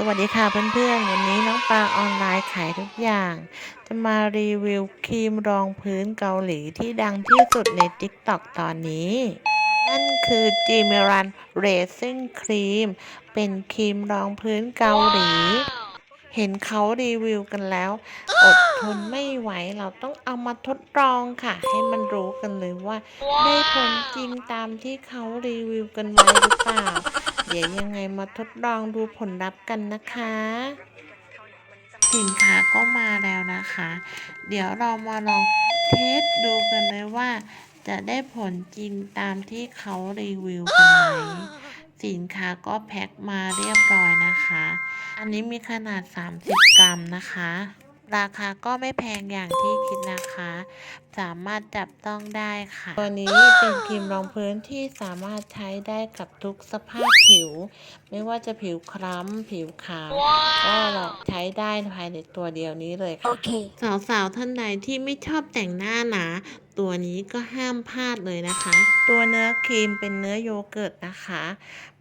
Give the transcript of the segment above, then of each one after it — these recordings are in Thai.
สวัสดีค่ะเพื่อนๆ วันนี้น้องปลาออนไลน์ขายทุกอย่าง จะมารีวิวครีมรองพื้นเกาหลีที่ดังที่สุดใน TikTok ตอนนี้ นั่นคือจีเมรันเรซิ่งครีมเป็นครีมรองพื้นเกาหลี เห็นเขารีวิวกันแล้ว อดทนไม่ไหวเราต้องเอามาทดลองค่ะ ให้มันรู้กันเลยว่า ได้ผลจริงตามที่เขารีวิวกันไว้หรือเปล่า เดี๋ยวยังไงมาทดลองดูผลลัพธ์กันนะคะสินค้าก็มาแล้วนะคะ เดี๋ยวเรามาลองเทสดูกันเลยว่า จะได้ผลจริงตามที่เขารีวิวกันไหม สินค้าก็แพ็คมาเรียบร้อยนะคะ อันนี้มีขนาด 30 กรัมนะคะ ราคาก็ไม่แพงอย่างที่คิดนะคะ สามารถจับต้องได้ค่ะ ตัวนี้เป็นครีมรองพื้นที่สามารถใช้ได้กับทุกสภาพผิว ไม่ว่าจะผิวคล้ำผิวขาว ก็เราใช้ได้ภายในตัวเดียวนี้เลยค่ะ Okay. สาวๆท่านใดที่ไม่ชอบแต่งหน้าหนาตัวนี้ก็ห้ามพลาดเลยนะคะ ตัวเนื้อครีมเป็นเนื้อโยเกิร์ตนะคะ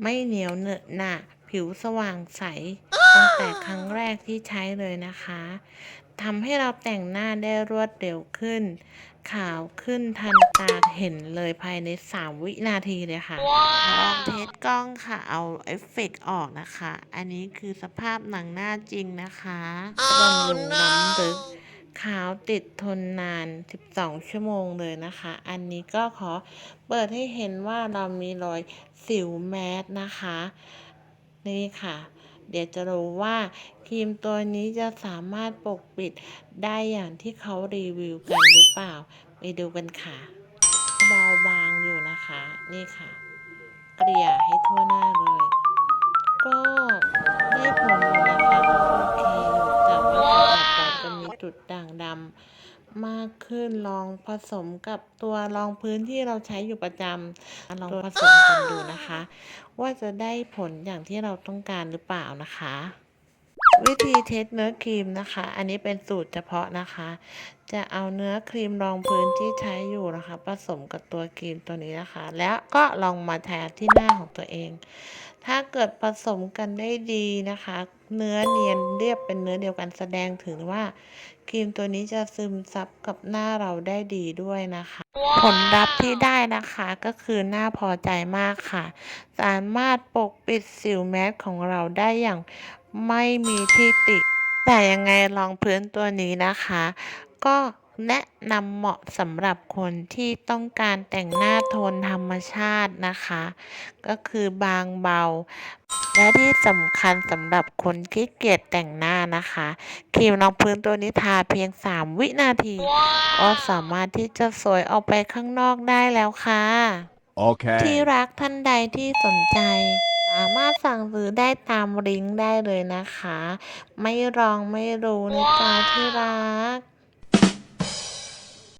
ไม่เหนียวเหนอะหนะผิวสว่างใส ตั้งแต่ครั้งแรกที่ใช้เลยนะคะทำให้เราแต่งหน้าได้รวดเร็วขึ้น ขาวขึ้นทันตาเห็นเลยภายใน 3 วินาทีเลยค่ะลองเทสกล้องค่ะเอาเอฟเฟกต์ออกนะคะ อันนี้คือสภาพหนังหน้าจริงนะคะบำรุงน้ำลึกขาวติดทนนาน 12 ชั่วโมงเลยนะคะ อันนี้ก็ขอเปิดให้เห็นว่าเรามีรอยสิวแมสนะคะ นี่ค่ะ เดี๋ยวจะรู้ว่าครีมตัวนี้จะสามารถปกปิดได้อย่างที่เขารีวิวกันหรือเปล่า ไปดูกันค่ะ เบาบางอยู่นะคะ นี่ค่ะ เกลี่ยให้ทั่วหน้าเลย ก็ได้ผลอยู่นะคะโอเคแต่ว่าสำหรับจะมีจุดด่างดำ มากขึ้นลองผสมกับตัวรองพื้นที่เราใช้อยู่ประจำลองผสมกันดูนะคะ ว่าจะได้ผลอย่างที่เราต้องการหรือเปล่านะคะ วิธีเทสเนื้อครีมนะคะ อันนี้เป็นสูตรเฉพาะนะคะ จะเอาเนื้อครีมรองพื้นที่ใช้อยู่นะคะ ผสมกับตัวครีมตัวนี้นะคะ แล้วก็ลองมาแทนที่หน้าของตัวเอง ถ้าเกิดผสมกันได้ดีนะคะ เนื้อเนียนเรียบเป็นเนื้อเดียวกันแสดงถึงว่าครีมตัวนี้จะซึมซับกับหน้าเราได้ดีด้วยนะคะ ผลลัพธ์ที่ได้นะคะก็คือหน่าพอใจมากค่ะ สามารถปกปิดสิวแมสของเราได้อย่าง ไม่มีที่ติ แต่ยังไงรองพื้นตัวนี้นะคะ ก็แนะนำเหมาะสำหรับคนที่ต้องการแต่งหน้าโทนธรรมชาตินะคะ ก็คือบางเบา และที่สำคัญสำหรับคนที่เกียจแต่งหน้านะคะครีมรองพื้นตัวนี้ทาเพียง 3 วินาที ก็สามารถที่จะสวยออกไปข้างนอกได้แล้วค่ะ Okay. ที่รักท่านใดที่สนใจ สามารถสั่งซื้อได้ตามลิงก์ได้เลยนะคะ ไม่รองไม่รู้นะจ๊ะที่รัก